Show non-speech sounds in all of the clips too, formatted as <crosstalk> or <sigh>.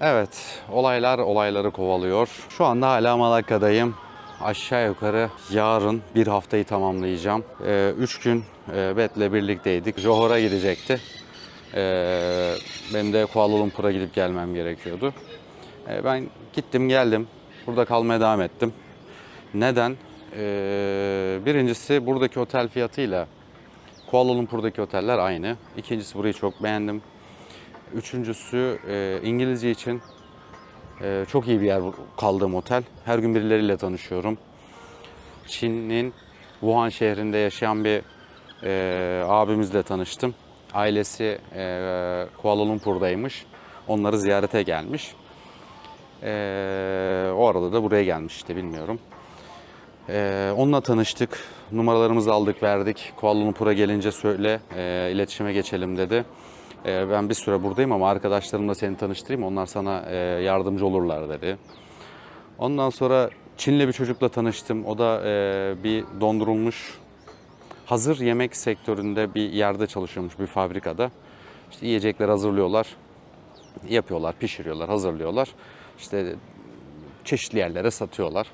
Evet, olaylar olayları kovalıyor. Şu anda hala Malaka'dayım. Aşağı yukarı yarın bir haftayı tamamlayacağım. Ee, üç gün e, Bet'le birlikteydik. Johor'a gidecekti. Ee, benim de Kuala Lumpur'a gidip gelmem gerekiyordu. Ee, ben gittim geldim. Burada kalmaya devam ettim. Neden? Ee, birincisi buradaki otel fiyatıyla Kuala Lumpur'daki oteller aynı. İkincisi burayı çok beğendim. Üçüncüsü e, İngilizce için e, çok iyi bir yer kaldığım otel. Her gün birileriyle tanışıyorum. Çin'in Wuhan şehrinde yaşayan bir e, abimizle tanıştım. Ailesi Kuala Lumpur'daymış. Onları ziyarete gelmiş. O arada da buraya gelmiş işte bilmiyorum. E, onunla tanıştık. Numaralarımızı aldık verdik. Kuala Lumpur'a gelince söyle iletişime geçelim dedi. E, ben bir süre buradayım ama arkadaşlarımla seni tanıştırayım. Onlar sana e, yardımcı olurlar dedi. Ondan sonra Çinli bir çocukla tanıştım. O da e, bir dondurulmuş hazır yemek sektöründe bir yerde çalışıyormuş bir fabrikada. İşte yiyecekler hazırlıyorlar, yapıyorlar, pişiriyorlar, hazırlıyorlar. İşte çeşitli yerlere satıyorlar.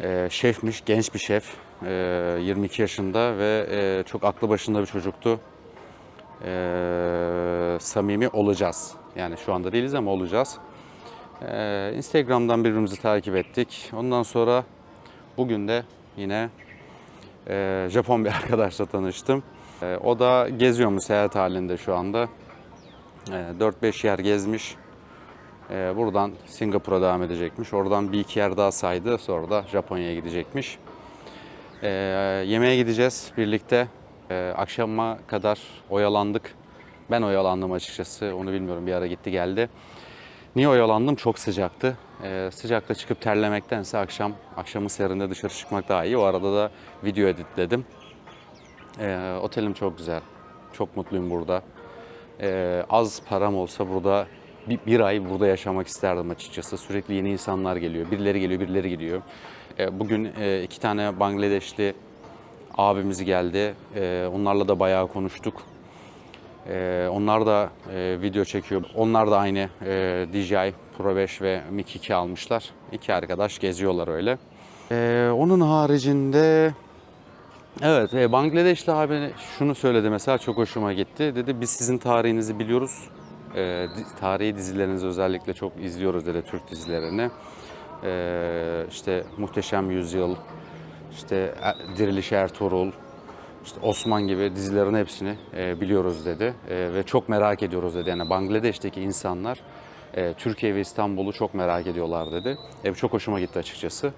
E, şefmiş, genç bir şef. E, 22 yaşında ve çok aklı başında bir çocuktu. E, samimi olacağız. Yani şu anda değiliz ama olacağız. Ee, Instagram'dan birbirimizi takip ettik. Ondan sonra bugün de yine e, Japon bir <laughs> arkadaşla tanıştım. E, o da geziyormuş seyahat halinde şu anda. E, 4-5 yer gezmiş. E, buradan Singapur'a devam edecekmiş. Oradan bir iki yer daha saydı. Sonra da Japonya'ya gidecekmiş. E, yemeğe gideceğiz birlikte. E, akşama kadar oyalandık. Ben oyalandım açıkçası. Onu bilmiyorum bir ara gitti geldi. Niye oyalandım? Çok sıcaktı. Ee, sıcakta çıkıp terlemektense akşam akşamın serinde dışarı çıkmak daha iyi. O arada da video editledim. Ee, otelim çok güzel. Çok mutluyum burada. Ee, az param olsa burada bir, bir ay burada yaşamak isterdim açıkçası. Sürekli yeni insanlar geliyor. Birileri geliyor, birileri gidiyor. Ee, bugün e, iki tane Bangladeşli abimiz geldi. Ee, onlarla da bayağı konuştuk. Ee, onlar da e, video çekiyor. Onlar da aynı e, DJI Pro 5 ve Mic 2 almışlar. İki arkadaş geziyorlar öyle. Ee, onun haricinde evet e, Bangladeşli abi şunu söyledi mesela çok hoşuma gitti. Dedi biz sizin tarihinizi biliyoruz. E, tarihi dizilerinizi özellikle çok izliyoruz dedi Türk dizilerini. Ee, işte Muhteşem Yüzyıl, işte E- Diriliş Ertuğrul, işte Osman gibi dizilerin hepsini e, biliyoruz dedi E, ve çok merak ediyoruz dedi. Yani Bangladeş'teki insanlar e, Türkiye ve İstanbul'u çok merak ediyorlar dedi. E, çok hoşuma gitti açıkçası.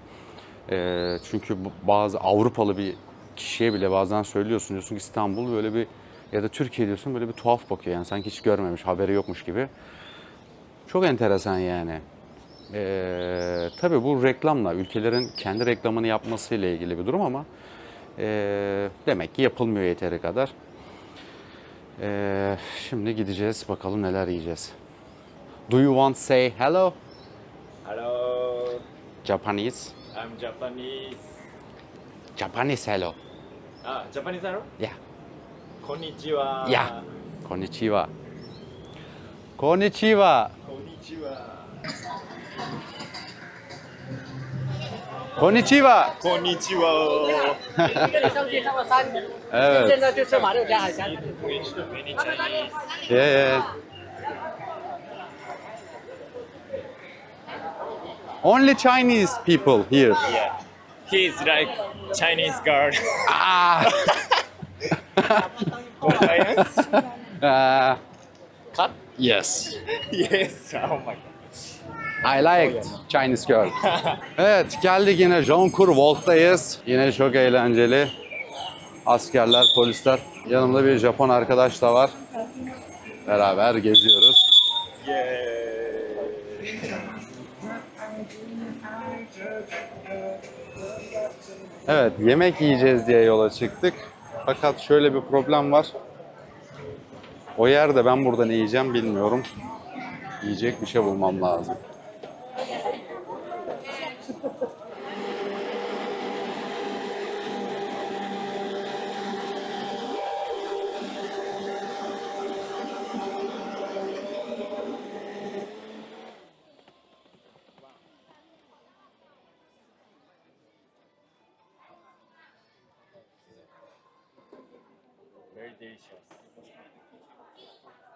E, çünkü bazı Avrupalı bir kişiye bile bazen söylüyorsun diyorsun ki İstanbul böyle bir ya da Türkiye diyorsun böyle bir tuhaf bakıyor yani sanki hiç görmemiş haberi yokmuş gibi. Çok enteresan yani. Ee, tabii bu reklamla, ülkelerin kendi reklamını yapmasıyla ilgili bir durum ama ee, demek ki yapılmıyor yeteri kadar. Ee, şimdi gideceğiz bakalım neler yiyeceğiz. Do you want to say hello? Hello, Japanese? I'm Japanese. Japanese hello. Ah, Japanese hello? Yeah. Konnichiwa. Yeah. Konnichiwa. Konnichiwa. Konnichiwa. Konnichiwa. 跟<laughs> 你上去上了山， Evet. 现在就吃马六甲海鲜。 Many Chinese. Yeah, yeah. Only Chinese people here. Yeah. He's like Chinese girl. Ah. Compliance? <laughs> Uh, Cut? yes. <laughs> Yes. Oh my god. I liked Chinese girl. <laughs> Evet geldik yine Jonkur Walk'tayız. Yine çok eğlenceli. Askerler, polisler. Yanımda bir Japon arkadaş da var. Beraber geziyoruz. Evet yemek yiyeceğiz diye yola çıktık. Fakat şöyle bir problem var. O yerde ben burada ne yiyeceğim bilmiyorum. Yiyecek bir şey bulmam lazım.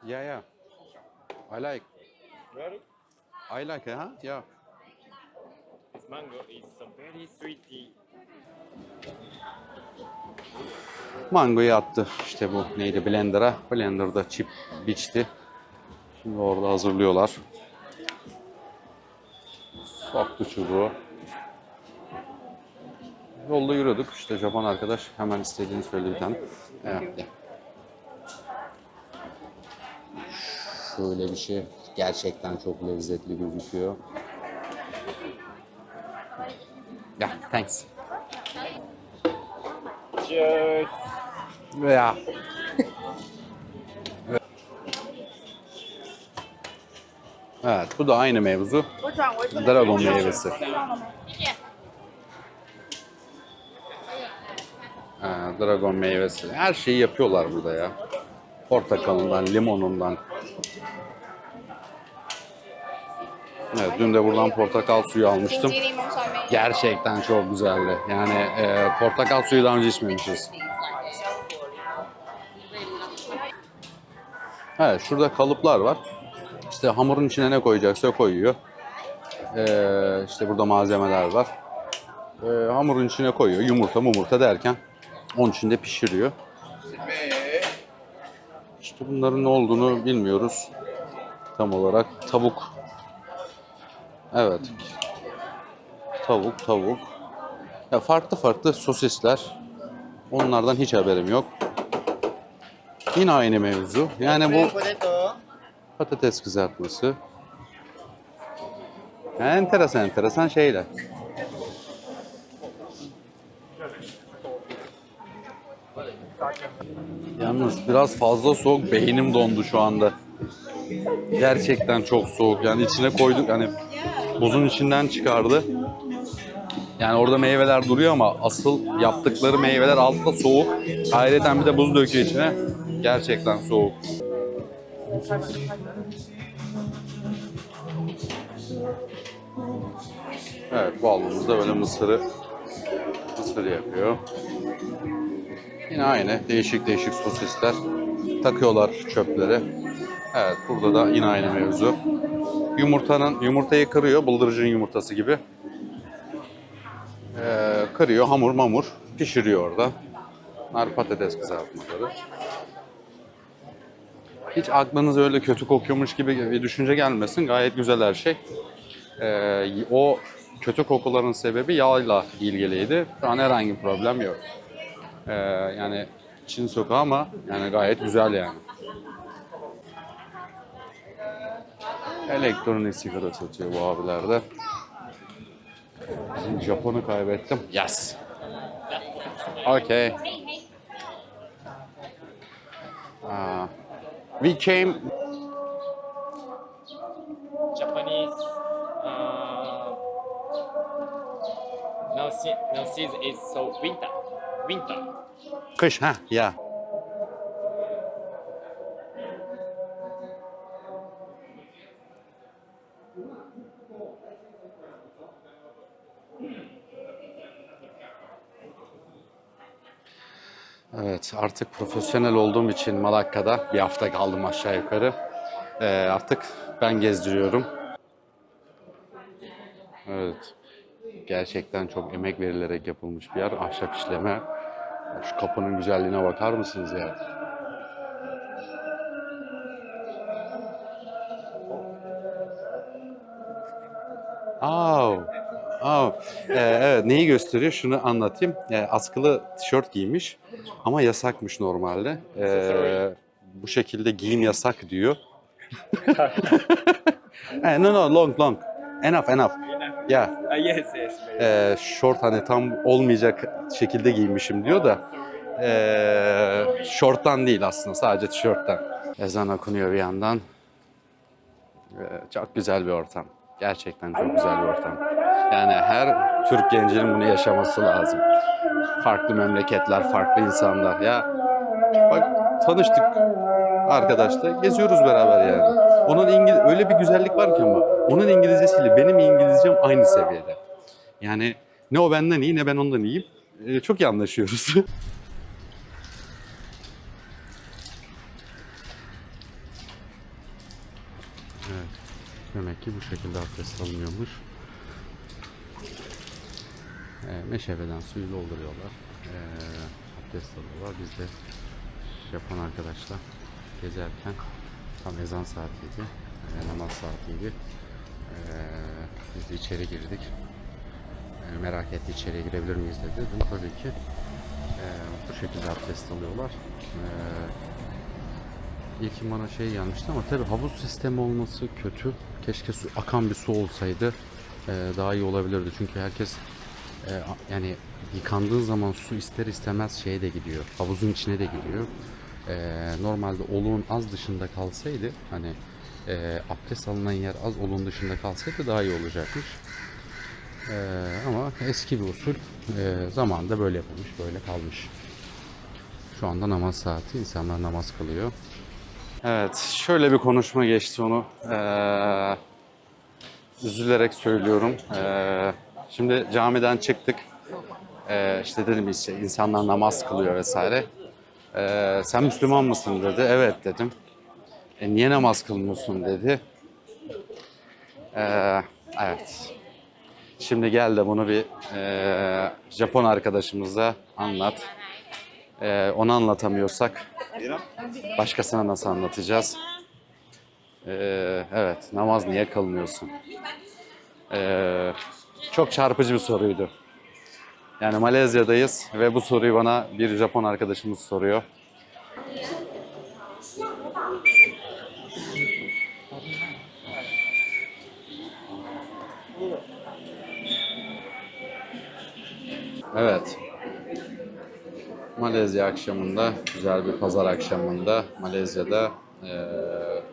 Yeah, yeah. I like. Really? I like it, huh? Yeah. This mango is so very sweety. Mangoyu attı işte bu neydi blender'a. Blender'da çip biçti. Şimdi orada hazırlıyorlar. Soktu çubuğu. Yolda yürüdük. İşte Japon arkadaş hemen istediğini söyledi bir tane. Evet. Şöyle bir şey. Gerçekten çok lezzetli gözüküyor. Ya, thanks. Cheers. Ya. <laughs> Evet, bu da aynı mevzu. Dragon meyvesi. Ha, dragon meyvesi. Her şeyi yapıyorlar burada ya. Portakalından, limonundan. Evet, dün de buradan portakal suyu almıştım. Gerçekten çok güzeldi. Yani e, portakal suyu daha önce içmemişiz. Evet, şurada kalıplar var. İşte hamurun içine ne koyacaksa koyuyor. Ee, işte burada malzemeler var. Ee, hamurun içine koyuyor. Yumurta mumurta derken onun içinde pişiriyor. İşte bunların ne olduğunu bilmiyoruz. Tam olarak tavuk. Evet. Tavuk, tavuk. Ya farklı farklı sosisler. Onlardan hiç haberim yok. Yine aynı mevzu. Yani bu patates kızartması. Enteresan enteresan şeyler. Yalnız biraz fazla soğuk. Beynim dondu şu anda. Gerçekten çok soğuk. Yani içine koyduk yani buzun içinden çıkardı. Yani orada meyveler duruyor ama asıl yaptıkları meyveler altta soğuk. Ayrıca bir de buz döküyor içine. Gerçekten soğuk. Evet bu albümümüzde böyle mısırı mısır yapıyor. Yine aynı değişik değişik sosisler takıyorlar çöpleri. Evet burada da yine aynı mevzu. Yumurtanın yumurtayı kırıyor bıldırcın yumurtası gibi. Ee, kırıyor hamur mamur pişiriyor orada. Bunlar patates kızartmaları. Hiç aklınıza öyle kötü kokuyormuş gibi bir düşünce gelmesin. Gayet güzel her şey. Ee, o kötü kokuların sebebi yağla ilgiliydi. Şu an herhangi bir problem yok. Ee, yani Çin sokağı ama yani gayet güzel yani. Elektronik sigara satıyor bu abiler de. Bizim Japon'u kaybettim. Yes. Okay. Uh, we came Japanese. Uh, now, se- now season is so winter. Winter. kış ha ya. Evet artık profesyonel olduğum için Malakka'da bir hafta kaldım aşağı yukarı. Ee, artık ben gezdiriyorum. Evet. Gerçekten çok emek verilerek yapılmış bir yer. Ahşap işleme. Şu kapının güzelliğine bakar mısınız ya? Au. Au. Ee, evet neyi gösteriyor? Şunu anlatayım. Ee, askılı tişört giymiş ama yasakmış normalde. Ee, bu şekilde giyim yasak diyor. <laughs> Eh, no no long long. Enough enough. Yeah. Uh, yes, yes. Ee, short hani tam olmayacak şekilde giymişim diyor da ee, shorttan değil aslında sadece tişörtten. Ezan okunuyor bir yandan. Ee, çok güzel bir ortam. Gerçekten çok güzel bir ortam. Yani her Türk gencinin bunu yaşaması lazım. Farklı memleketler, farklı insanlar. Ya bak tanıştık arkadaşla geziyoruz beraber yani. Onun İngiliz öyle bir güzellik var ki ama onun İngilizcesiyle benim İngilizcem aynı seviyede. Yani ne o benden iyi ne ben ondan iyiyim. E, çok iyi anlaşıyoruz. <laughs> evet. Demek ki bu şekilde abdest alınıyormuş. E, meşebeden suyu dolduruyorlar. E, abdest alıyorlar. Biz de yapan arkadaşlar gezerken tam ezan saatiydi, namaz saatiydi. E, biz de içeri girdik. E, merak etti içeriye girebilir miyiz dedi. Dedim tabii ki. E, bu şekilde abdest alıyorlar. E, İlkin bana şey gelmişti ama tabii havuz sistemi olması kötü. Keşke su, akan bir su olsaydı e, daha iyi olabilirdi. Çünkü herkes e, yani yıkandığı zaman su ister istemez şeye de gidiyor. Havuzun içine de gidiyor. E, normalde oluğun az dışında kalsaydı hani e, abdest alınan yer az oluğun dışında kalsaydı daha iyi olacakmış. E, ama eski bir usul e, zamanında böyle yapılmış, böyle kalmış. Şu anda namaz saati, insanlar namaz kılıyor. Evet, şöyle bir konuşma geçti onu. Ee, üzülerek söylüyorum. Ee, şimdi camiden çıktık. Ee, işte dedim işte insanlar namaz kılıyor vesaire. Ee, sen Müslüman mısın dedi. Evet dedim. E, niye namaz kılmıyorsun dedi. Ee, evet. Şimdi gel de bunu bir e, Japon arkadaşımıza anlat. Ee, onu anlatamıyorsak Başkasına nasıl anlatacağız? Ee, evet, namaz niye kılmıyorsun? Ee, çok çarpıcı bir soruydu. Yani Malezya'dayız ve bu soruyu bana bir Japon arkadaşımız soruyor. Evet. Malezya akşamında, güzel bir pazar akşamında Malezya'da eee,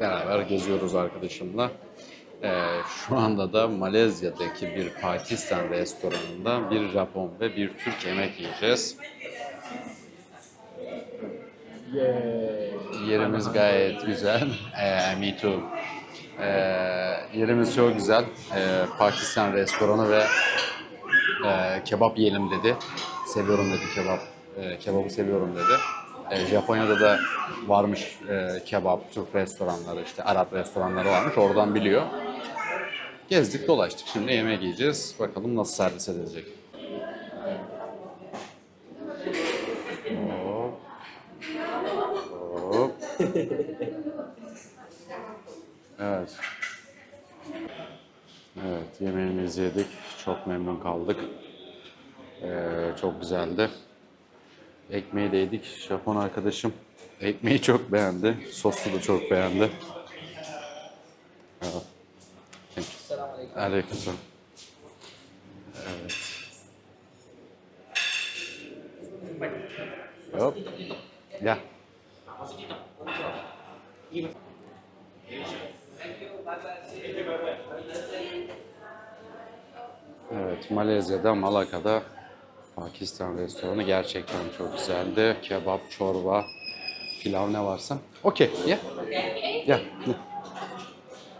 beraber geziyoruz arkadaşımla. Eee, şu anda da Malezya'daki bir Pakistan restoranında bir Japon ve bir Türk yemek yiyeceğiz. Yerimiz gayet güzel. Eee, me too. Eee, yerimiz çok güzel. Eee, Pakistan restoranı ve e, kebap yiyelim dedi. Seviyorum dedi kebap. E, kebabı seviyorum dedi. E, Japonya'da da varmış e, kebap, Türk restoranları, işte Arap restoranları varmış. Oradan biliyor. Gezdik dolaştık. Şimdi yemek yiyeceğiz. Bakalım nasıl servis edilecek. Hop. Hop. Evet. Evet, yemeğimizi yedik. Çok memnun kaldık. Ee, çok güzeldi. Ekmeği de yedik. Japon arkadaşım ekmeği çok beğendi. Soslu da çok beğendi. Evet. Thank you. Aleykümselam. Evet. Hop. Ya. Evet, Malezya'da, Malaka'da Pakistan restoranı gerçekten çok güzeldi. Kebap, çorba, pilav ne varsa. Okey, yeah. Yeah.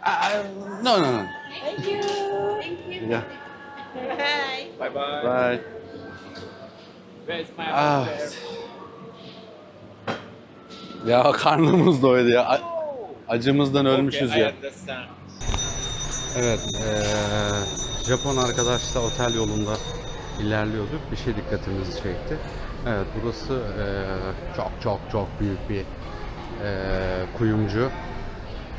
Uh, no, no, no. Thank you. Thank you. Yeah. Bye. Bye bye. Bye. My Ah. Ya karnımız doydu ya. Acımızdan ölmüşüz Okay, ya. Evet, eee, Japon arkadaşla otel yolunda ilerliyorduk. Bir şey dikkatimizi çekti. Evet, burası eee, çok çok çok büyük bir eee, kuyumcu.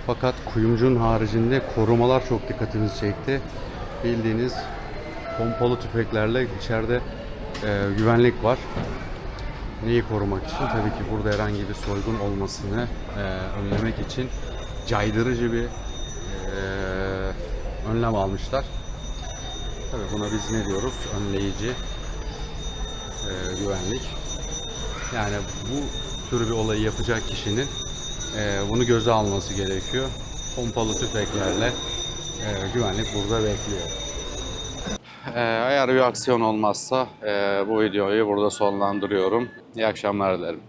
Fakat kuyumcunun haricinde korumalar çok dikkatimizi çekti. Bildiğiniz pompalı tüfeklerle içeride eee, güvenlik var. Neyi korumak için? Tabii ki burada herhangi bir soygun olmasını eee, önlemek için caydırıcı bir eee, önlem almışlar. Tabii buna biz ne diyoruz? Önleyici eee, güvenlik. Yani bu tür bir olayı yapacak kişinin eee, bunu göze alması gerekiyor. Pompalı tüfeklerle eee, güvenlik burada bekliyor. Ee, eğer bir aksiyon olmazsa eee, bu videoyu burada sonlandırıyorum. İyi akşamlar dilerim.